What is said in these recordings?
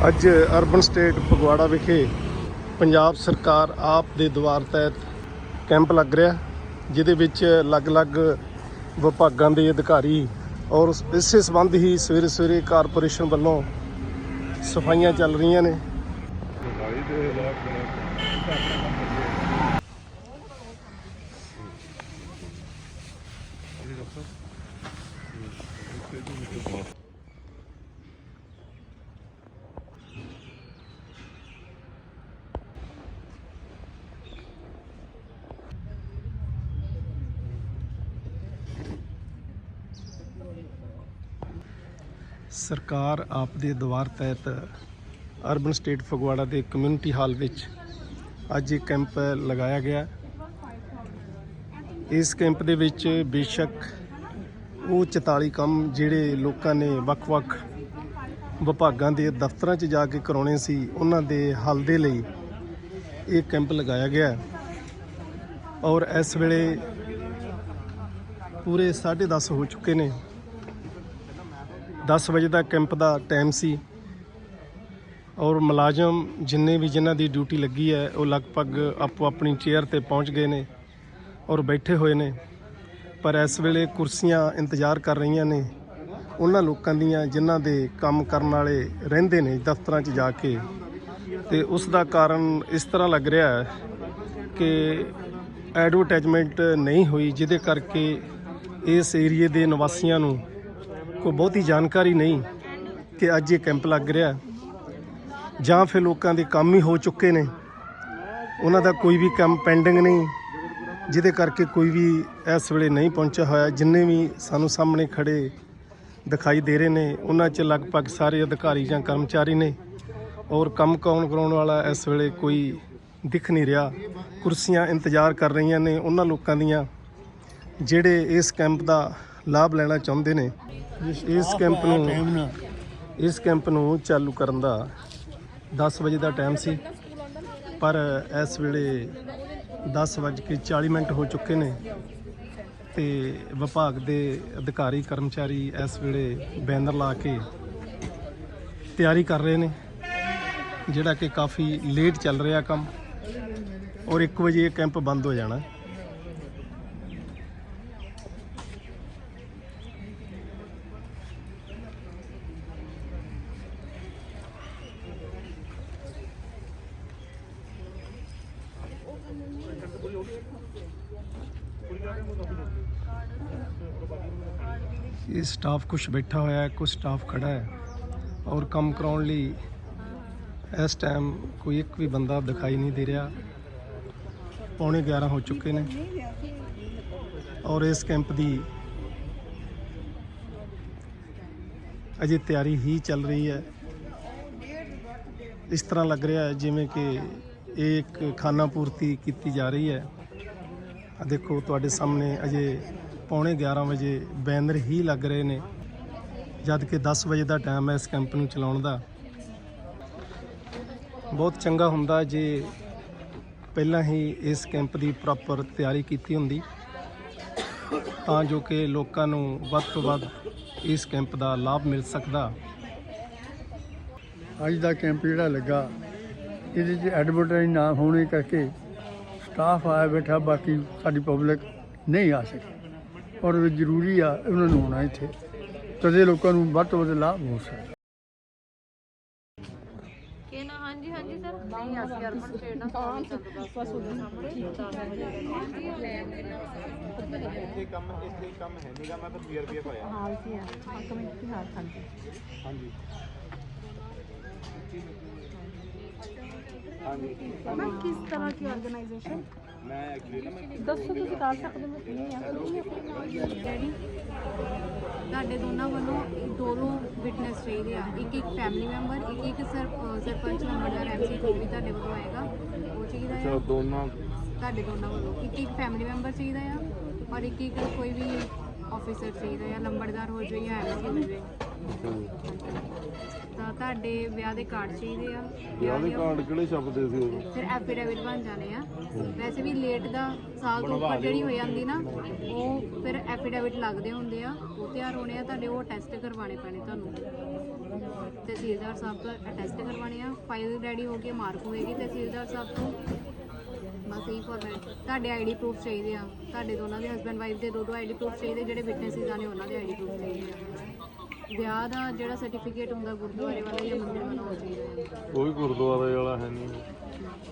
ਅੱਜ urban state Phagwara ਵਿਖੇ ਪੰਜਾਬ ਸਰਕਾਰ ਆਪ ਦੇ ਦੁਆਰ ਤਹਿਤ ਕੈਂਪ ਲੱਗ ਰਿਹਾ, ਜਿਹਦੇ ਵਿੱਚ ਅਲੱਗ-ਅਲੱਗ ਵਿਭਾਗਾਂ ਦੇ ਅਧਿਕਾਰੀ ਔਰ ਇਸੇ ਸੰਬੰਧ ਹੀ ਸਵੇਰੇ ਸਵੇਰੇ ਕਾਰਪੋਰੇਸ਼ਨ ਵੱਲੋਂ ਸਫਾਈਆਂ ਚੱਲ ਰਹੀਆਂ ਨੇ। ਸਰਕਾਰ ਆਪ ਦੇ ਦੁਆਰ ਤਹਿਤ ਅਰਬਨ ਸਟੇਟ ਫਗਵਾੜਾ ਦੇ ਕਮਿਊਨਿਟੀ ਹਾਲ ਵਿੱਚ ਅੱਜ ਇਹ ਕੈਂਪ ਲਗਾਇਆ ਗਿਆ। ਇਸ ਕੈਂਪ ਦੇ ਵਿੱਚ ਬੇਸ਼ੱਕ ਉਹ 44 ਕੰਮ ਜਿਹੜੇ ਲੋਕਾਂ ਨੇ ਵੱਖ-ਵੱਖ ਵਿਭਾਗਾਂ ਦੇ ਦਫ਼ਤਰਾਂ 'ਚ ਜਾ ਕੇ ਕਰਾਉਣੇ ਸੀ, ਉਹਨਾਂ ਦੇ ਹੱਲ ਦੇ ਲਈ ਇਹ ਕੈਂਪ ਲਗਾਇਆ ਗਿਆ। ਔਰ ਇਸ ਵੇਲੇ ਪੂਰੇ 10:30 ਹੋ ਚੁੱਕੇ ਨੇ। 10 ਵਜੇ ਦਾ ਕੈਂਪ ਦਾ ਟਾਈਮ ਸੀ। ਔਰ ਮੁਲਾਜ਼ਮ ਜਿੰਨੇ ਵੀ ਜਿਨ੍ਹਾਂ ਦੀ ਡਿਊਟੀ ਲੱਗੀ ਹੈ, ਉਹ ਲਗਭਗ ਆਪੋ ਆਪਣੀ ਚੇਅਰ ਤੇ ਪਹੁੰਚ ਗਏ ਨੇ ਔਰ ਬੈਠੇ ਹੋਏ ਨੇ। ਪਰ ਇਸ ਵੇਲੇ ਕੁਰਸੀਆਂ ਇੰਤਜ਼ਾਰ ਕਰ ਰਹੀਆਂ ਨੇ ਉਹਨਾਂ ਲੋਕਾਂ ਦੀਆਂ ਜਿਨ੍ਹਾਂ ਦੇ ਕੰਮ ਕਰਨ ਵਾਲੇ ਰਹਿੰਦੇ ਨੇ ਦਫ਼ਤਰਾਂ 'ਚ ਜਾ ਕੇ। ਤੇ ਉਸ ਦਾ ਕਾਰਨ ਇਸ ਤਰ੍ਹਾਂ ਲੱਗ ਰਿਹਾ ਹੈ ਕਿ ਐਡਵਰਟਾਈਜ਼ਮੈਂਟ ਨਹੀਂ ਹੋਈ, ਜਿਹਦੇ ਕਰਕੇ ਇਸ ਏਰੀਏ ਦੇ ਨਿਵਾਸੀਆਂ ਨੂੰ ਕੋਈ ਬਹੁਤੀ ਜਾਣਕਾਰੀ ਨਹੀਂ ਕਿ ਅੱਜ ਇਹ ਕੈਂਪ ਲੱਗ ਰਿਹਾ ਜਾਂ ਫਿਰ ਲੋਕਾਂ ਦੇ ਕੰਮ ਹੀ ਹੋ ਚੁੱਕੇ ਨੇ। ਉਹਨਾਂ ਦਾ ਕੋਈ ਵੀ ਕੰਮ ਪੈਂਡਿੰਗ ਨਹੀਂ, ਜਿਹਦੇ ਕਰਕੇ ਕੋਈ ਵੀ ਇਸ ਵੇਲੇ ਨਹੀਂ ਪਹੁੰਚਿਆ ਹੋਇਆ। ਜਿੰਨੇ ਵੀ ਸਾਨੂੰ ਸਾਹਮਣੇ ਖੜੇ ਦਿਖਾਈ ਦੇ ਰਹੇ ਨੇ, ਉਹਨਾਂ 'ਚ ਲਗਭਗ ਸਾਰੇ ਅਧਿਕਾਰੀ ਜਾਂ ਕਰਮਚਾਰੀ ਨੇ। ਔਰ ਕੰਮ ਕੌਣ ਕਰਾਉਣ ਵਾਲਾ ਇਸ ਵੇਲੇ ਕੋਈ ਦਿਖ ਨਹੀਂ ਰਿਹਾ। ਕੁਰਸੀਆਂ ਇੰਤਜ਼ਾਰ ਕਰ ਰਹੀਆਂ ਨੇ ਉਹਨਾਂ ਲੋਕਾਂ ਦੀਆਂ, ਜਿਹੜੇ ਇਸ ਕੈਂਪ ਦਾ ਲਾਭ ਲੈਣਾ ਚਾਹੁੰਦੇ ਨੇ ਇਸ ਕੈਂਪ ਨੂੰ ਇਸ ਕੈਂਪ ਨੂੰ ਚਾਲੂ ਕਰਨ ਦਾ 10 ਵਜੇ ਦਾ ਟਾਈਮ ਸੀ ਪਰ ਇਸ ਵੇਲੇ 10 ਵੱਜ ਕੇ 40 ਮਿੰਟ ਹੋ ਚੁੱਕੇ ਨੇ ਤੇ ਵਿਭਾਗ ਦੇ ਅਧਿਕਾਰੀ ਕਰਮਚਾਰੀ ਇਸ ਵੇਲੇ ਬੈਨਰ ਲਾ ਕੇ ਤਿਆਰੀ ਕਰ ਰਹੇ ਨੇ ਜਿਹੜਾ ਕਿ ਕਾਫੀ ਲੇਟ ਚੱਲ ਰਿਹਾ ਕੰਮ ਔਰ 1 ਵਜੇ ਇਹ ਕੈਂਪ ਬੰਦ ਹੋ ਜਾਣਾ। ਇਹ ਸਟਾਫ ਕੁਝ ਬੈਠਾ ਹੋਇਆ ਹੈ ਕੁਝ ਸਟਾਫ ਖੜਾ ਹੈ ਔਰ ਕੰਮ ਕਰਾਉਣ ਲਈ ਇਸ ਟਾਈਮ ਕੋਈ ਇੱਕ ਵੀ ਬੰਦਾ ਦਿਖਾਈ ਨਹੀਂ ਦੇ ਰਿਹਾ। ਪੌਣੇ 11 ਹੋ ਚੁੱਕੇ ਨੇ ਔਰ ਇਸ ਕੈਂਪ ਦੀ ਅਜੇ ਤਿਆਰੀ ਹੀ ਚੱਲ ਰਹੀ ਹੈ। ਇਸ ਤਰ੍ਹਾਂ ਲੱਗ ਰਿਹਾ ਹੈ ਜਿਵੇਂ ਕਿ ਇਹ ਇੱਕ ਖਾਨਾ ਪੂਰਤੀ ਕੀਤੀ ਜਾ ਰਹੀ ਹੈ। ਆ ਦੇਖੋ ਤੁਹਾਡੇ ਸਾਹਮਣੇ ਅਜੇ ਪੌਣੇ 11 ਵਜੇ ਬੈਨਰ ਹੀ ਲੱਗ ਰਹੇ ਨੇ, ਜਦ ਕਿ 10 ਵਜੇ ਦਾ ਟਾਈਮ ਹੈ ਇਸ ਕੈਂਪ ਨੂੰ ਚਲਾਉਣ ਦਾ। ਬਹੁਤ ਚੰਗਾ ਹੁੰਦਾ ਜੇ ਪਹਿਲਾਂ ਹੀ ਇਸ ਕੈਂਪ ਦੀ ਪ੍ਰੋਪਰ ਤਿਆਰੀ ਕੀਤੀ ਹੁੰਦੀ, ਤਾਂ ਜੋ ਕਿ ਲੋਕਾਂ ਨੂੰ ਵੱਧ ਤੋਂ ਵੱਧ ਇਸ ਕੈਂਪ ਦਾ ਲਾਭ ਮਿਲ ਸਕਦਾ। ਅੱਜ ਦਾ ਕੈਂਪ ਜਿਹੜਾ ਲੱਗਾ, ਇਹਦੇ 'ਚ ਐਡਵਰਟਾਈਜ਼ ਨਾ ਹੋਣੇ ਕਰਕੇ ਸਟਾਫ ਆਇਆ ਬੈਠਾ ਬਾਕੀ ਸਾਡੀ ਪਬਲਿਕ ਨਹੀਂ ਆ ਸਕੀ। ਔਰ ਇਹ ਜ਼ਰੂਰੀ ਆ ਉਹਨਾਂ ਨੂੰ ਆਉਣਾ ਇੱਥੇ। ਤਦੇ ਲੋਕਾਂ ਨੂੰ ਵੱਧ ਤੋਂ ਵੱਧ ਲਾਭ ਹੋ ਕਿ ਨਾ ਹਾਂਜੀ ਹਾਂਜੀ ਸਰ। ਨਹੀਂ ਅਸੀਂ ਸਟੇਟ ਨਾਲ ਤਾਂ ਬਸ ਉਹਦੇ ਸਾਹਮਣੇ ਇਹ ਕੰਮ ਇਸ ਲਈ ਕੰਮ ਹੈ ਨਹੀਂਗਾ ਮੈਂ ਤਾਂ 20 ਰੁਪਏ ਪਾਇਆ। ਹਾਲ ਸੀ ਆ। ਕਮੇਟੀ ਹਾਲ ਹਾਂਜੀ। ਹਾਂਜੀ। ਹਾਂਜੀ। ਮੈਂ ਕਿਸ ਤਰ੍ਹਾਂ ਦੀ ਆਰਗੇਨਾਈਜੇਸ਼ਨ ਮੈਂ ਐਕਚੁਅਲੀ ਨਾ ਮੈਂ ਦੱਸੋ ਤੁਸੀਂ ਕਰ ਸਕਦੇ ਹੋ ਨਹੀਂ ਆ? ਡੈਡੀ ਤੁਹਾਡੇ ਦੋਨਾਂ ਵੱਲੋਂ ਦੋ ਦੋ ਵਿਟਨੈਸ ਚਾਹੀਦੇ ਆ। ਇੱਕ ਇੱਕ ਫੈਮਿਲੀ ਮੈਂਬਰ ਇੱਕ ਇੱਕ ਸਰ ਸਰਪੰਚ ਨੰਬਰਦਾਰ ਐਮਸੀ ਕੋਈ ਵੀ ਤੁਹਾਡੇ ਵੱਲੋਂ ਆਏਗਾ ਉਹ ਚਾਹੀਦਾ ਆ। ਦੋਨੋਂ ਤੁਹਾਡੇ ਦੋਨਾਂ ਵੱਲੋਂ ਇੱਕ ਇੱਕ ਫੈਮਿਲੀ ਮੈਂਬਰ ਚਾਹੀਦਾ ਆ। ਔਰ ਇੱਕ ਇੱਕ ਕੋਈ ਵੀ ਆਫੀਸਰ ਚਾਹੀਦਾ ਆ ਲੰਬੜਦਾਰ ਹੋ ਜਾਵੇ ਜਾਂ ਹੋ ਜਾਵੇ ਤਾਂ ਤੁਹਾਡੇ ਵਿਆਹ ਦੇ ਕਾਰਡ ਚਾਹੀਦੇ ਆ? ਵਿਆਹ ਦੇ ਕਾਰਡ ਕਿਹੜੇ ਛਪਦੇ ਸੀ? ਉਦੋਂ ਫਿਰ ਐਫੀਡੇਵਿਟ ਬਣ ਜਾਣੇ ਆ। ਵੈਸੇ ਵੀ ਲੇਟ ਦਾ ਸਾਲ ਤੋਂ ਉੱਪਰ ਜਿਹੜੀ ਹੋ ਜਾਂਦੀ ਨਾ ਉਹ ਫਿਰ ਐਫੀਡੇਵਿਟ ਲੱਗਦੇ ਹੁੰਦੇ ਆ। ਉਹ ਤਿਆਰ ਹੋਣੇ ਆ ਤੁਹਾਡੇ ਉਹ ਟੈਸਟ ਕਰਵਾਉਣੇ ਪੈਣੇ ਤੁਹਾਨੂੰ। ਤਹਿਸੀਲਦਾਰ ਸਾਹਿਬ ਤੋਂ ਅਟੈਸਟ ਕਰਵਾਉਣੇ ਆ। ਫਾਈਲ ਰੈਡੀ ਹੋ ਕੇ ਮਾਰਕ ਹੋਏਗੀ ਤਹਿਸੀਲਦਾਰ ਸਾਹਿਬ ਤੋਂ। ਬਸ ਇਹੀ ਫਾਰਮੈਟ ਤੁਹਾਡੇ ਆਈਡੀ ਪ੍ਰੂਫ ਚਾਹੀਦੇ ਆ। ਤੁਹਾਡੇ ਦੋਨਾਂ ਦੇ ਹਸਬੰਡ ਵਾਈਫ ਦੇ ਦੋ ਦੋ ਆਈਡੀ ਪ੍ਰੂਫ ਚਾਹੀਦੇ ਜਿਹੜੇ ਵਿਟਨੈਸਿਸ ਆਣੇ ਉਹਨਾਂ ਦੇ ਆਈਡੀ ਪ੍ਰੂਫ ਚਾਹੀਦੇ ਆ। ਵਿਆਹ ਦਾ ਜਿਹੜਾ ਸਰਟੀਫਿਕੇਟ ਹੁੰਦਾ ਗੁਰਦੁਆਰੇ ਵਾਲਾ ਜਾਂ ਮੰਦਿਰ ਵਾਲਾ ਉਹ ਚਾਹੀਦਾ ਹੈ ਕੋਈ ਗੁਰਦੁਆਰੇ ਵਾਲਾ ਹੈ ਨਹੀਂ।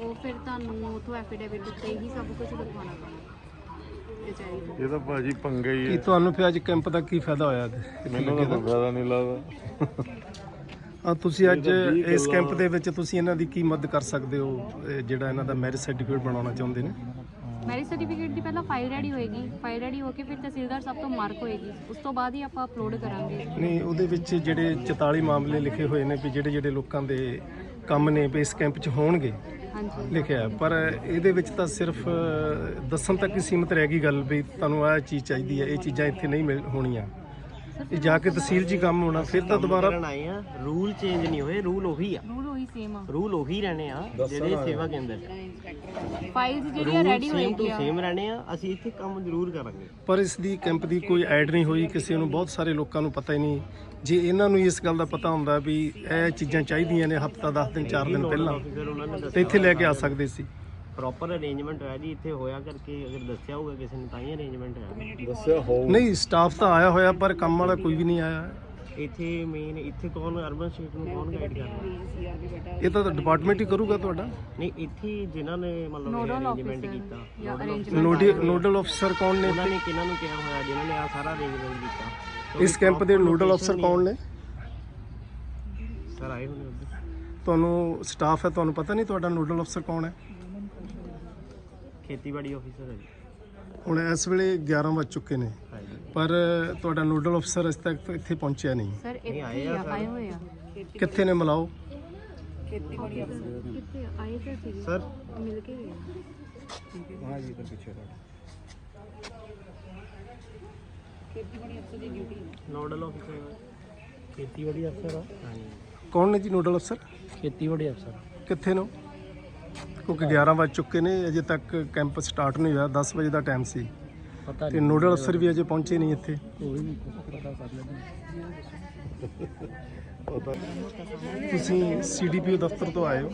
ਉਹ ਫਿਰ ਤੁਹਾਨੂੰ ਉਥੋਂ ਐਫੀਡੇਵਿਟ ਉੱਤੇ ਹੀ ਸਭ ਕੁਝ ਦਿਖਾਉਣਾ ਪੈਣਾ। ਤੋਂ ਇਹ ਤਾਂ ਭਾਜੀ ਪੰਗਾ ਹੀ ਕੀ ਹੈ ਤੁਹਾਨੂੰ ਫਿਰ ਅੱਜ ਕੈਂਪ ਦਾ ਕੀ ਫਾਇਦਾ ਹੋਇਆ ਮੈਨੂੰ ਤਾਂ ਕੋਈ ਫਾਇਦਾ ਨਹੀਂ ਲੱਗਦਾ। ਆ ਤੁਸੀਂ ਅੱਜ ਇਸ ਕੈਂਪ ਦੇ ਵਿੱਚ ਤੁਸੀਂ ਇਹਨਾਂ ਦੀ ਕੀ ਮਦਦ ਕਰ ਸਕਦੇ ਹੋ? ਇਹ ਜਿਹੜਾ ਇਹਨਾਂ ਦਾ ਮੈਰਿਜ ਸਰਟੀਫਿਕੇਟ ਬਣਾਉਣਾ ਚਾਹੁੰਦੇ ਨੇ? ਮੈਰਿਜ ਸਰਟੀਫਿਕੇਟ ਦੀ ਪਹਿਲਾਂ ਫਾਈਲ ਰੈਡੀ ਹੋਏਗੀ। ਫਾਈਲ ਰੈਡੀ ਹੋ ਕੇ ਫਿਰ ਤਹਿਸੀਲਦਾਰ ਸਾਹਿਬ ਤੋਂ ਮਾਰਕ ਹੋਏਗੀ। ਉਸ ਤੋਂ ਬਾਅਦ ਹੀ ਆਪਾਂ ਅਪਲੋਡ ਕਰਾਂਗੇ। ਨਹੀਂ ਉਹਦੇ ਵਿੱਚ ਜਿਹੜੇ 44 ਮਾਮਲੇ ਲਿਖੇ ਹੋਏ ਨੇ ਵੀ ਜਿਹੜੇ ਜਿਹੜੇ ਲੋਕਾਂ ਦੇ ਕੰਮ ਨੇ ਵੀ ਇਸ ਕੈਂਪ 'ਚ ਹੋਣਗੇ ਹਾਂਜੀ। ਲਿਖਿਆ। ਹੈ। ਪਰ ਇਹਦੇ ਵਿੱਚ ਤਾਂ ਸਿਰਫ ਅ, ਦੱਸਣ ਤੱਕ ਹੀ ਸੀਮਤ ਰਹਿ ਗਈ ਗੱਲ ਵੀ ਤੁਹਾਨੂੰ ਆਹ ਚੀਜ਼ ਚਾਹੀਦੀ ਹੈ ਇਹ ਚੀਜ਼ਾਂ ਇੱਥੇ ਨਹੀਂ ਮਿਲ ਹੋਣੀਆਂ। ਇਹ ਜਾ ਕੇ ਤਹਿਸੀਲ 'ਚ ਹੀ ਕੰਮ ਹੋਣਾ ਫਿਰ ਤਾਂ ਦੁਬਾਰਾ ਕਰਨ ਆਏ ਆ ਰੂਲ ਚੇਂਜ ਨਹੀਂ ਹੋਏ ਰੂਲ ਉਹੀ ਆ। ਰੂਲ ਉਹੀ ਸੇਮ ਆ। ਰੂਲ ਉਹੀ ਰਹਿਣੇ ਆ ਜਿਹੜੇ ਸੇਵਾ ਕੇਂਦਰ ਫਾਈਲਸ ਜਿਹੜੀਆਂ ਰੈਡੀ ਸੇਮ ਟੂ ਸੇਮ ਰਹਿਣੇ ਆ ਅਸੀਂ ਇੱਥੇ ਕੰਮ ਜ਼ਰੂਰ ਕਰਾਂਗੇ। ਪਰ ਇਸ ਦੀ ਕੈਂਪ ਦੀ ਕੋਈ ਐਡ ਨਹੀਂ ਹੋਈ ਕਿਸੇ ਨੂੰ ਬਹੁਤ ਸਾਰੇ ਲੋਕਾਂ ਨੂੰ ਪਤਾ ਹੀ ਨਹੀਂ। ਜੇ ਇਹਨਾਂ ਨੂੰ ਇਸ ਗੱਲ ਦਾ ਪਤਾ ਹੁੰਦਾ ਵੀ ਇਹ ਚੀਜ਼ਾਂ ਚਾਹੀਦੀਆਂ ਨੇ ਹਫਤਾ 10 ਦਿਨ 4 ਦਿਨ ਪਹਿਲਾਂ ਆਫੀਸਰ ਉਹਨਾਂ ਨੇ ਤੇ ਇੱਥੇ ਲੈ ਕੇ ਆ ਸਕਦੇ ਸੀ। ਪ੍ਰੋਪਰ ਅਰੇਂਜਮੈਂਟ ਹੋਇਆ ਜੀ ਇੱਥੇ ਹੋਇਆ ਕਰਕੇ ਅਗਰ ਦੱਸਿਆ ਹੋਊਗਾ ਕਿਸੇ ਨੇ ਤਾਂ ਹੀ ਅਰੇਂਜਮੈਂਟ ਹੋਇਆ ਦੱਸਿਆ ਹੋ ਨਹੀਂ ਸਟਾਫ ਤਾਂ ਆਇਆ ਹੋਇਆ ਪਰ ਕੰਮ ਵਾਲਾ ਕੋਈ ਵੀ ਨਹੀਂ ਆਇਆ। ਇੱਥੇ ਮੇਨ ਇੱਥੇ ਕੌਣ ਅਰਬਨ ਸਟੇਟ ਨੂੰ ਕੌਣ ਗਾਈਡ ਕਰਦਾ ਇਹ ਤਾਂ ਡਿਪਾਰਟਮੈਂਟ ਹੀ ਕਰੂਗਾ ਤੁਹਾਡਾ? ਨਹੀਂ ਇੱਥੇ ਜਿਨ੍ਹਾਂ ਨੇ ਮਤਲਬ ਅਰੇਂਜਮੈਂਟ ਕੀਤਾ ਨੋਡਲ ਅਫਸਰ ਕੌਣ ਨੇ ਉਹਨਾਂ ਨੇ ਕਿਹਨਾਂ ਨੂੰ ਕਿਹਾ ਹੋਇਆ ਜਿਨ੍ਹਾਂ ਨੇ ਆ ਸਾਰਾ ਅਰੇਂਜਮੈਂਟ ਕੀਤਾ? ਇਸ ਕੈਂਪ ਦੇ ਨੋਡਲ ਅਫਸਰ ਕੌਣ ਨੇ? ਸਰ ਆਏ ਹੋਣੇ ਉੱਧਰ। ਤੁਹਾਨੂੰ ਸਟਾਫ ਹੈ ਤੁਹਾਨੂੰ ਪਤਾ ਨਹੀਂ ਤੁਹਾਡਾ ਨੋਡਲ ਅਫਸਰ ਕੌਣ ਹੈ? ਖੇਤੀਬਾੜੀ ਆਫੀਸਰ ਹੈ ਜੀ। ਹੁਣ ਇਸ ਵੇਲੇ 11 ਵੱਜ ਚੁੱਕੇ ਨੇ। ਹਾਂਜੀ। ਪਰ ਤੁਹਾਡਾ ਨੋਡਲ ਅਫਸਰ ਇਸ ਤੱਕ ਇੱਥੇ ਪਹੁੰਚਿਆ ਨਹੀਂ। ਸਰ ਇੱਥੇ ਆਏ ਹੀ ਆ ਆ। ਆਏ ਹੋਏ ਆ। ਕਿੱਥੇ ਨੇ ਮਿਲਾਓ? ਕਿੱਥੇ ਆਏ ਸਰ ਸੀ ਸਰ ਮਿਲ ਕੇ ਗਏ ਆ। ਨੋਡਲ ਆਫੀਸਰ ਖੇਤੀਬਾੜੀ ਅਫਸਰ ਆ। ਹਾਂਜੀ। ਕੌਣ ਨੇ ਜੀ ਨੋਡਲ ਅਫਸਰ ਖੇਤੀਬਾੜੀ ਅਫਸਰ ਕਿੱਥੇ ਨੇ ਉਹ? ਕਿਉਂਕਿ 11 ਵੱਜ ਚੁੱਕੇ ਨੇ ਅਜੇ ਤੱਕ ਕੈਂਪ ਸਟਾਰਟ ਨਹੀਂ ਹੋਇਆ 10 ਵਜੇ ਦਾ ਟਾਈਮ ਸੀ। ਪਤਾ ਤੇ ਨੋਡਲ ਅਫਸਰ ਵੀ ਅਜੇ ਪਹੁੰਚੇ ਨਹੀਂ ਇੱਥੇ। ਤੁਸੀਂ ਸੀਡੀਪੀਓ ਦਫ਼ਤਰ ਤੋਂ ਆਏ ਹੋ।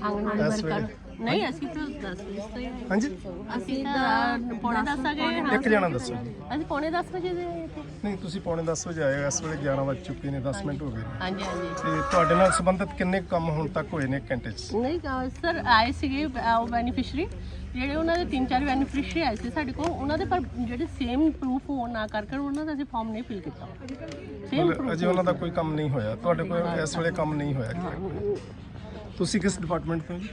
ਇਸ ਵੇਲੇ। ਨਹੀਂ ਅਸੀਂ ਤਾਂ 10 ਵਜੇ ਤੋਂ ਹੀ ਆਏ। ਹਾਂਜੀ? ਅਸੀਂ ਤਾਂ ਪੌਣੇ 10 ਆ ਗਏ ਹਾਂ। ਇੱਕ ਜਣਾ ਦੱਸੋ ਜੀ। ਅਸੀਂ ਪੌਣੇ 10 ਵਜੇ ਦੇ ਆਏ ਇੱਥੇ। ਨਹੀਂ ਤੁਸੀਂ ਪੌਣੇ 10 ਵਜੇ ਆਏ ਹੋ ਇਸ ਵੇਲੇ 11 ਵੱਜ ਚੁੱਕੇ ਨੇ 10 ਮਿੰਟ ਹੋ ਗਏ ਨੇ। ਹਾਂਜੀ ਹਾਂਜੀ। ਤੇ ਤੁਹਾਡੇ ਨਾਲ ਸੰਬੰਧਿਤ ਕਿੰਨੇ ਕੁ ਕੰਮ ਹੁਣ ਤੱਕ ਹੋਏ ਨੇ ਇੱਕ ਘੰਟੇ 'ਚ? ਨਹੀਂ ਸਰ ਆਏ ਸੀਗੇ ਅਹ, ਉਹ ਬੈਨੀਫੀਸ਼ਰੀ ਜਿਹੜੇ ਉਹਨਾਂ ਦੇ ਤਿੰਨ ਚਾਰ ਬੈਨੀਫੀਸ਼ਰੀ ਆਏ ਸੀ ਸਾਡੇ ਕੋਲ ਉਹਨਾਂ ਦੇ ਪਰ ਜਿਹੜੇ ਸੇਮ ਪ੍ਰੂਫ ਹੋਣ ਨਾ ਕਰਕੇ ਉਹਨਾਂ ਦਾ ਅਸੀਂ ਫਾਰਮ ਨਹੀਂ ਫਿਲ ਕੀਤਾ। ਸੇਮ ਮਤਲਬ ਅਜੇ ਉਹਨਾਂ ਦਾ ਕੋਈ ਕੰਮ ਨਹੀਂ ਹੋਇਆ। ਤੁਹਾਡੇ ਕੋਲ ਇਸ ਵੇਲੇ ਕੰਮ ਨਹੀਂ ਹੋਇਆ। ਤੁਸੀਂ ਕਿਸ ਡਿਪਾਰਟਮੈਂਟ ਤੋਂ ਜੀ?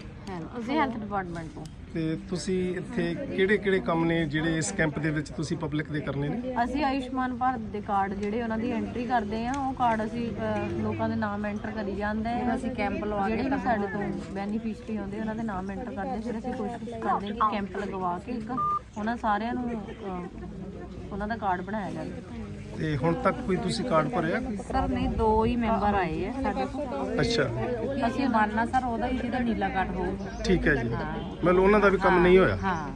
ਅਸੀਂ ਹੈਲਥ ਡਿਪਾਰਟਮੈਂਟ ਤੋਂ। ਤੇ ਤੁਸੀਂ ਇੱਥੇ ਕਿਹੜੇ ਕਿਹੜੇ ਕੰਮ ਨੇ ਜਿਹੜੇ ਇਸ ਕੈਂਪ ਦੇ ਵਿੱਚ ਤੁਸੀਂ ਪਬਲਿਕ ਦੇ ਕਰਨੇ ਨੇ? ਅਸੀਂ ਆਯੁਸ਼ਮਾਨ ਭਾਰਤ ਦੇ ਕਾਰਡ ਜਿਹੜੇ ਉਹਨਾਂ ਦੀ ਐਂਟਰੀ ਕਰਦੇ ਆ ਉਹ ਕਾਰਡ ਅਸੀਂ ਅਹ, ਲੋਕਾਂ ਦੇ ਨਾਮ ਐਂਟਰ ਕਰੀ ਜਾਂਦੇ ਆ ਅਸੀਂ ਕੈਂਪ ਲਵਾ ਕੇ ਜਿਹੜੇ ਵੀ ਸਾਡੇ ਤੋਂ ਬੈਨੀਫੀਸ਼ਰੀ ਹੁੰਦੇ ਉਹਨਾਂ ਦੇ ਨਾਮ ਐਂਟਰ ਕਰਦੇ ਫਿਰ ਅਸੀਂ ਕੋਸ਼ਿਸ਼ ਕਰਦੇ ਹਾਂ ਕਿ ਕੈਂਪ ਲਗਵਾ ਕੇ ਇੱਕ ਉਹਨਾਂ ਸਾਰਿਆਂ ਨੂੰ ਅਹ, ਉਹਨਾਂ ਦਾ ਕਾਰਡ ਬਣਾਇਆ ਜਾਵੇ। ਤੇ ਹੁਣ ਤੱਕ ਕੋਈ ਤੁਸੀਂ ਕਾਰਡ ਭਰਿਆ? ਸਰ ਨਹੀਂ ਦੋ ਹੀ ਮੈਂਬਰ ਆਏ ਆ ਸਾਡੇ ਕੋਲ। ਅੱਛਾ। ਅਸੀਂ ਮਾਨਣਾ ਸਰ ਉਹਦਾ ਹੀ ਜਿਹਦਾ ਨੀਲਾ ਕਾਰਡ ਹੋਊਗਾ ਠੀਕ ਹੈ ਜੀ। ਮਤਲਬ ਉਹਨਾਂ ਦਾ ਵੀ ਕੰਮ ਨਹੀਂ ਹੋਇਆ? ਹਾਂ।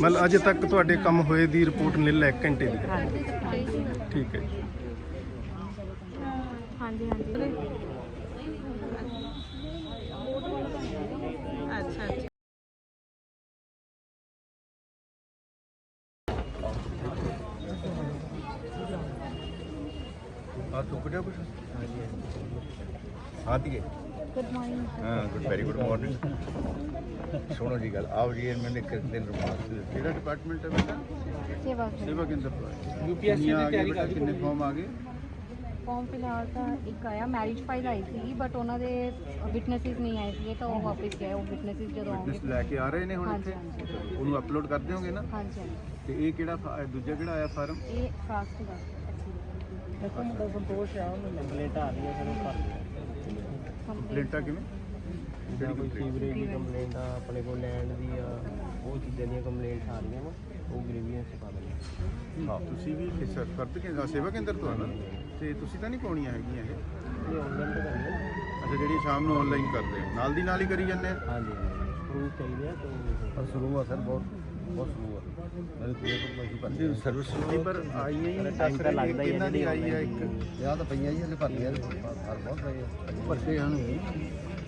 ਮਤਲਬ ਅਜੇ ਤੱਕ ਤੁਹਾਡੇ ਕੰਮ ਹੋਏ ਦੀ ਰਿਪੋਰਟ ਨਿਲ ਹੈ 1 ਘੰਟੇ ਦੀ? ਠੀਕ ਹੈ ਜੀ। ਹਾਂਜੀ ਹਾਂਜੀ। ਆ ਟੁਕੜਿਆ ਕੁਛ? ਆ ਦੀਏ ਗੁੱਡ ਮਾਰਨਿੰਗ ਹਾਂ ਗੁੱਡ ਵੈਰੀ ਗੁੱਡ ਮਾਰਨਿੰਗ ਸੁਣੋ ਜੀ ਗੱਲ ਆਓ ਜੀ ਮੈंने ਕਿਸ ਦਿਨ ਰਮਾਸ ਕਿਹੜਾ ਡਿਪਾਰਟਮੈਂਟ ਹੈ ਬੇਟਾ? ਸੇਵਾ ਸੇਵਾ ਕੇਂਦਰ ਤੋਂ ਯੂਪੀਐਸਸੀ ਦੀ ਤਿਆਰੀ ਕਰ ਕਿੰਨੇ ਫਾਰਮ ਆ ਗਏ? ਫਾਰਮ ਫਿਲਹਾਲ ਤਾਂ ਇੱਕ ਆਇਆ ਮੈਰਿਜ ਫਾਈਲ ਆਈ ਸੀ ਬਟ ਉਹਨਾਂ ਦੇ ਵਿਟਨੈਸਿਸ ਨਹੀਂ ਆਏ ਸੀਗੇ ਤਾਂ ਉਹ ਵਾਪਸ ਗਏ ਉਹ ਵਿਟਨੈਸਿਸ ਜਦੋਂ ਆਉਣਗੇ। ਜਿਸ ਲੈ ਕੇ ਆ ਰਹੇ ਨੇ ਹੁਣ ਹਾਂਜੀ ਇੱਥੇ? ਹਾਂਜੀ ਉਹਨੂੰ ਅਪਲੋਡ ਕਰ ਦਿਓਗੇ ਨਾ? ਹਾਂਜੀ ਹਾਂਜੀ। ਤੇ ਇਹ ਕਿਹੜਾ ਦੂਜਾ ਕਿਹੜਾ ਆਇਆ ਫਾਰਮ ਇਹ ਫਾਸਟ ਦਾ। ਕੰਪਲੇਂਟ ਆ ਰਹੀ ਹੈ ਫਿਰ ਉਹ ਕਰ ਕੰਪਲੇਂਟਾਂ? ਕਿਵੇਂ ਜਿਹੜਾ ਕੋਈ ਸੀਵਰੇਜ ਦੀ ਕੰਪਲੇਂਟ ਆ ਆਪਣੇ ਕੋਲ ਲੈਂਡ ਦੀ ਆ ਉਹ ਚੀਜ਼ਾਂ ਦੀਆਂ ਕੰਪਲੇਂਟਸ ਆ ਰਹੀਆਂ ਵਾ ਉਹ ਗ੍ਰੀਵੀਅੰਸ ਪਾ ਦਿੰਦੇ ਹਾਂ ਤੁਸੀਂ ਵੀ ਫਰਦ ਕੇ ਸੇਵਾ ਕੇਂਦਰ ਤੋਂ ਆ ਨਾ? ਤੇ ਤੁਸੀਂ ਤਾਂ ਨਹੀਂ ਪਾਉਣੀਆਂ ਹੈਗੀਆਂ ਇਹ? ਇਹ ਆਨਲਾਈਨ ਤਾਂ ਕਰਨੀ ਹੈ ਅੱਛਾ ਜਿਹੜੀ ਸ਼ਾਮ ਨੂੰ ਆਨਲਾਈਨ ਕਰਦੇ ਨਾਲ ਦੀ ਨਾਲ ਹੀ ਕਰੀ ਜਾਂਦੇ ਆ? ਹਾਂਜੀ ਪ੍ਰੂਫ ਚਾਹੀਦੇ ਆ ਤਾਂ ਪਰ ਸ਼ੁਰੂ ਆ ਸਰ ਬਹੁਤ ਬਹੁਤ ਸਲੋ ਆ। ਮੇਰੇ ਕੋਲ ਤਾਂ ਅਸੀਂ ਭਰਤੀ ਸਰਵਿਸ ਪਰ ਆਈ ਨਹੀਂ ਟਾਈਮ ਤਾਂ ਲੱਗਦਾ ਹੀ ਹੈ ਦੀ ਆਈ ਹੈ ਇੱਕ? ਵਿਆਹ ਤਾਂ ਪਈਆਂ ਹੀ ਹਲੇ ਭਰਤੀ ਆ। ਹਰ ਬਹੁਤ ਪਏ ਆ। ਭਰਤੇ ਹਨ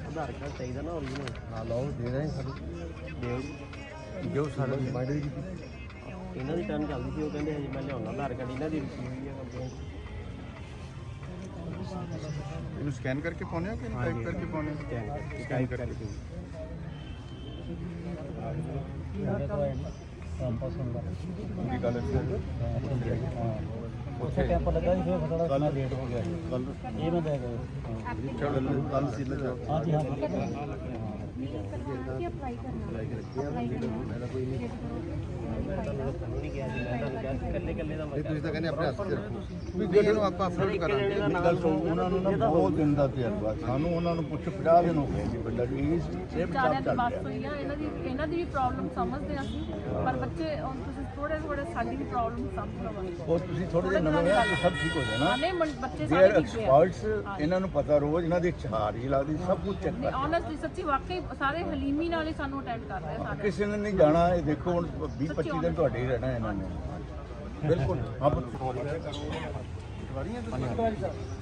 ਆਧਾਰ ਕਾਰਡ ਚਾਹੀਦਾ ਨਾ original ਹਾਂ ਲਾਓ ਦੇ ਰਹੇ ਸਾਨੂੰ। ਦਿਓ ਜੋ। ਸਾਡਾ ਰਿਮਾਈਂਡਰ ਜੀ ਇਹਨਾਂ ਦੀ ਟਰਨ ਚੱਲਦੀ ਸੀ ਉਹ ਕਹਿੰਦੇ ਹਜੇ ਮੈਂ ਲਿਆਉਣਾ ਆਧਾਰ ਕਾਰਡ ਇਹਨਾਂ ਦੀ ਰੁਕੀ ਹੋਈ ਹੈ ਕੰਪਲੇਂਟ ਇਹਨੂੰ ਸਕੈਨ ਕਰਕੇ ਪਾਉਣੇ ਆ ਕਿ ਟਾਈਪ ਕਰਕੇ ਪਾਉਣੇ ਆ ਟਾਈਪ ਕਰਕੇ। ਕੀ ਗੱਲ ਹੈ। ਉੱਥੇ ਕੈਂਪ ਲੱਗਾ ਸੀ ਫਿਰ ਥੋੜਾ ਕੱਲ ਲੇਟ ਹੋ ਗਿਆ ਕੱਲ ਇਹ ਮੈਂ ਦੇ ਗਿਆ ਕੱਲ ਸੀ ਲੱਗਾ। ਹਾਂਜੀ ਹਾਂਜੀ ਅਪਲਾਈ ਕਰਨਾ। ਅਪਲਾਈ ਕਰਨਾ। ਨਹੀਂ। ਗਿਆ ਸੀ ਮੈਂ ਤੁਹਾਨੂੰ ਕਿਹਾ ਇਕੱਲੇ ਇਕੱਲੇ ਦਾ ਇਹ ਤੁਸੀਂ ਤਾਂ ਕਹਿੰਦੇ ਆਪਣੇ ਹੱਥ 'ਚ ਰੱਖੋ। ਵੀ ਗੱਲ ਨੂੰ ਆਪਾਂ ਅਫਰੋਡ ਕਰਾਂਗੇ ਗੱਲ ਸੁਣੋ, ਉਹਨਾਂ ਨੂੰ ਨਾ ਬਹੁਤ ਦਿਨ ਦਾ ਤਜਰਬਾ ਸਾਨੂੰ ਉਹਨਾਂ ਨੂੰ ਪੁੱਛ 50 ਦਿਨ ਹੋ ਗਏ ਜੀ ਬੰਦਾ ਜੀ ਸੇਫ ਵਿਚਾਰਿਆਂ ਕੰਮ ਦੀ ਚੱਲ ਬੱਸ ਰਿਹਾ। ਹੋਈ ਆ ਇਹਨਾਂ ਦੀ ਇਹਨਾਂ ਦੀ ਵੀ ਪ੍ਰੋਬਲਮ ਸਮਝਦੇ ਹਾਂ ਅਸੀਂ ਪਰ ਬੱਚੇ ਹੁਣ ਤੁਸੀਂ ਥੋੜੇ ਥੋੜੇ ਸਾਡੀ ਵੀ ਪ੍ਰੋਬਲਮ ਸਮਝ ਲਓ ਉਹ ਤੁਸੀਂ ਥੋੜੇ ਜਿਹਾ ਨਵੇਂ ਆ ਸਭ ਠੀਕ ਹੋ ਜਾਣਾ। ਨਹੀਂ ਮਨ- ਬੱਚੇ ਦੇ ਸਾਰੇ ਆਰ ਠੀਕ ਆ। ਐਕਸਪਰਟਸ ਇਹਨਾਂ ਨੂੰ ਪਤਾ ਰੋਜ਼ ਇਹਨਾਂ ਦੀ ਚਾਰ ਹੀ ਲੱਗਦੀ ਸਭ ਕੁਝ ਚੈੱਕ ਕਰ ਆਨੈਸਟਲੀ ਸੱਚੀ ਵਾਕਈ ਸਾਰੇ ਹਲੀਮੀ ਨਾਲ ਹੀ ਸਾਨੂੰ ਅਟੈਂਡ ਕਰ ਰਹੇ ਆ ਸਾਰੇ। ਕਿਸੇ ਨੇ ਨਹੀਂ ਜਾਣਾ ਇਹ ਦੇਖੋ ਹੁਣ 20 25 ਦਿਨ ਤੁਹਾਡੇ ਹੀ ਰਹਿਣਾ ਇਹਨਾਂ ਨੇ। ਬਿਲਕੁਲ। ਹਾਂ